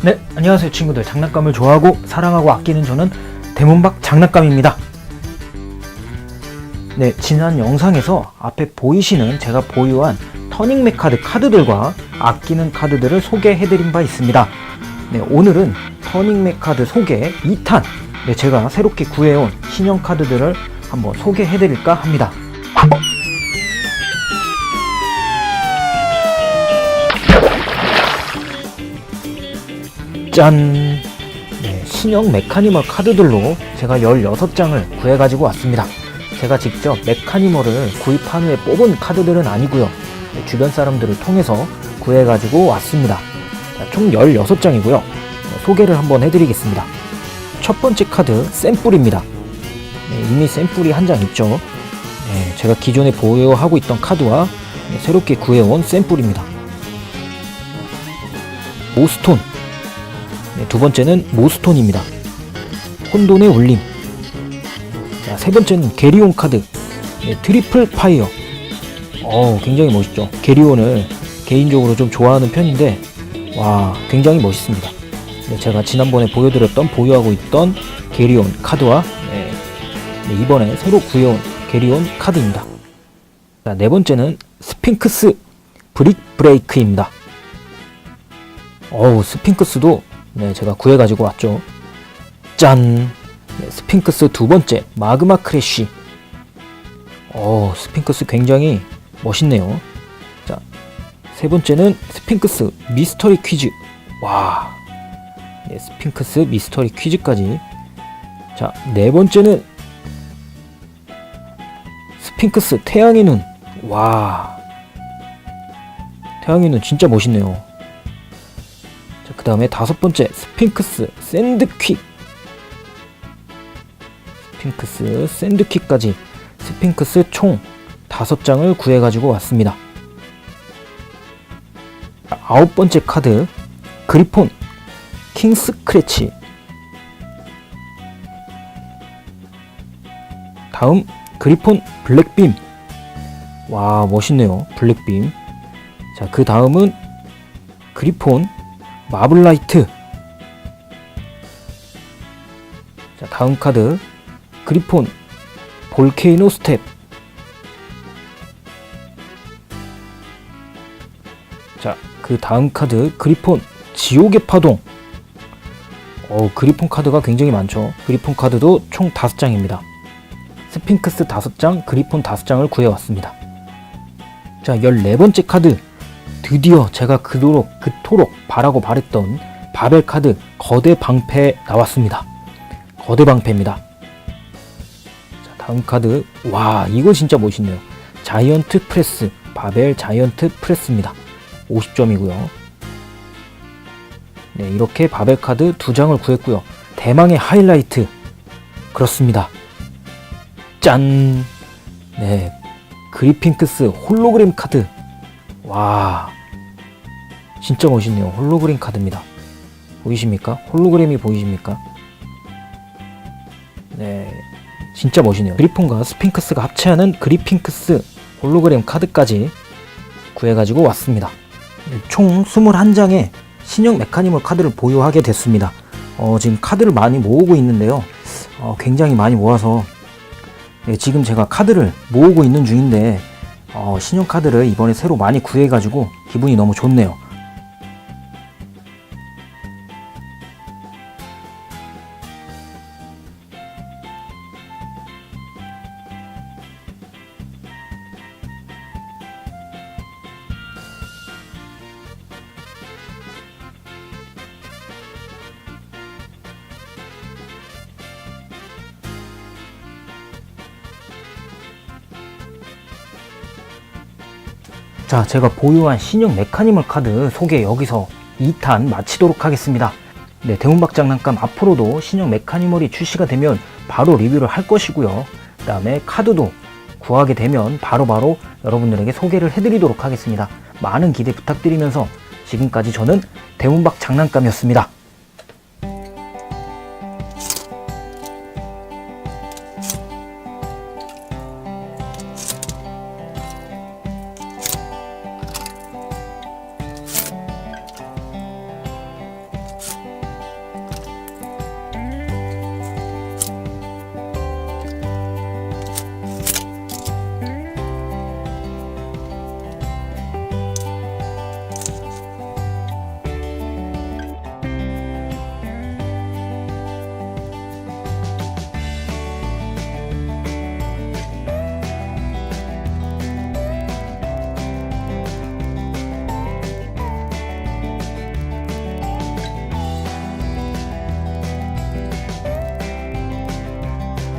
네, 안녕하세요 친구들. 장난감을 좋아하고 사랑하고 아끼는 저는 대문박 장난감입니다. 네, 지난 영상에서 앞에 보이시는 제가 보유한 터닝맥 카드 카드들과 아끼는 카드들을 소개해드린 바 있습니다. 네, 오늘은 터닝맥 카드 소개 2탄. 네, 제가 새롭게 구해온 신형 카드들을 한번 소개해드릴까 합니다. 짠! 네, 신형 메카니멀 카드들로 제가 16장을 구해가지고 왔습니다. 제가 직접 메카니멀을 구입한 후에 뽑은 카드들은 아니고요. 네, 주변 사람들을 통해서 구해가지고 왔습니다. 자, 총 16장이고요. 소개를 한번 해드리겠습니다. 첫 번째 카드 샘플입니다. 네, 이미 샘플이 한 장 있죠. 네, 제가 기존에 보유하고 있던 카드와 네, 새롭게 구해온 샘플입니다. 모스톤 네, 두 번째는 모스톤입니다. 혼돈의 울림. 자, 세 번째는 게리온 카드. 네, 트리플 파이어. 어, 굉장히 멋있죠. 게리온을 개인적으로 좀 좋아하는 편인데, 와, 굉장히 멋있습니다. 네, 제가 지난번에 보여드렸던 보유하고 있던 게리온 카드와 네, 네, 이번에 새로 구해온 게리온 카드입니다. 자, 네 번째는 스핑크스 브릭 브레이크입니다. 어우, 스핑크스도 네, 제가 구해가지고 왔죠. 짠! 네, 스핑크스 두 번째, 마그마 크래쉬. 어, 스핑크스 굉장히 멋있네요. 자, 세 번째는 스핑크스 미스터리 퀴즈. 와, 네, 스핑크스 미스터리 퀴즈까지. 자, 네 번째는 스핑크스 태양의 눈. 와, 태양의 눈 진짜 멋있네요. 자, 그 다음에 다섯 번째 스핑크스 샌드퀵 스핑크스 샌드퀵까지 스핑크스 총 다섯 장을 구해 가지고 왔습니다. 자, 아홉 번째 카드 그리폰 킹 스크래치. 다음 그리폰 블랙빔. 와 멋있네요 블랙빔. 자 그 다음은 그리폰 마블라이트. 자 다음 카드. 그리폰. 볼케이노 스텝. 자그 다음 카드. 그리폰. 지옥의 파동. 어 그리폰 카드가 굉장히 많죠. 그리폰 카드도 총 5장입니다. 스핑크스 5장 그리폰 5장을 구해왔습니다. 자 14번째 카드 드디어 제가 그토록 그토록 바라고 바랬던 바벨 카드 거대 방패 나왔습니다. 거대 방패입니다. 자, 다음 카드 와 이거 진짜 멋있네요. 자이언트 프레스 바벨 자이언트 프레스입니다. 50점이고요. 네 이렇게 바벨 카드 두 장을 구했고요. 대망의 하이라이트 그렇습니다. 짠. 네 그리핑크스 홀로그램 카드 와 진짜 멋있네요. 홀로그램 카드입니다. 보이십니까? 홀로그램이 보이십니까? 네 진짜 멋있네요. 그리폰과 스핑크스가 합체하는 그리핑크스 홀로그램 카드까지 구해가지고 왔습니다. 총 21장의 신형 메카니멀 카드를 보유하게 됐습니다. 어, 지금 카드를 많이 모으고 있는데요. 어, 굉장히 많이 모아서 네, 지금 제가 카드를 모으고 있는 중인데 어, 신용카드를 이번에 새로 많이 구해가지고 기분이 너무 좋네요. 자, 제가 보유한 신형 메카니멀 카드 소개 여기서 2탄 마치도록 하겠습니다. 네, 대문박 장난감 앞으로도 신형 메카니멀이 출시가 되면 바로 리뷰를 할 것이고요. 그 다음에 카드도 구하게 되면 바로바로 바로 여러분들에게 소개를 해드리도록 하겠습니다. 많은 기대 부탁드리면서 지금까지 저는 대문박 장난감이었습니다.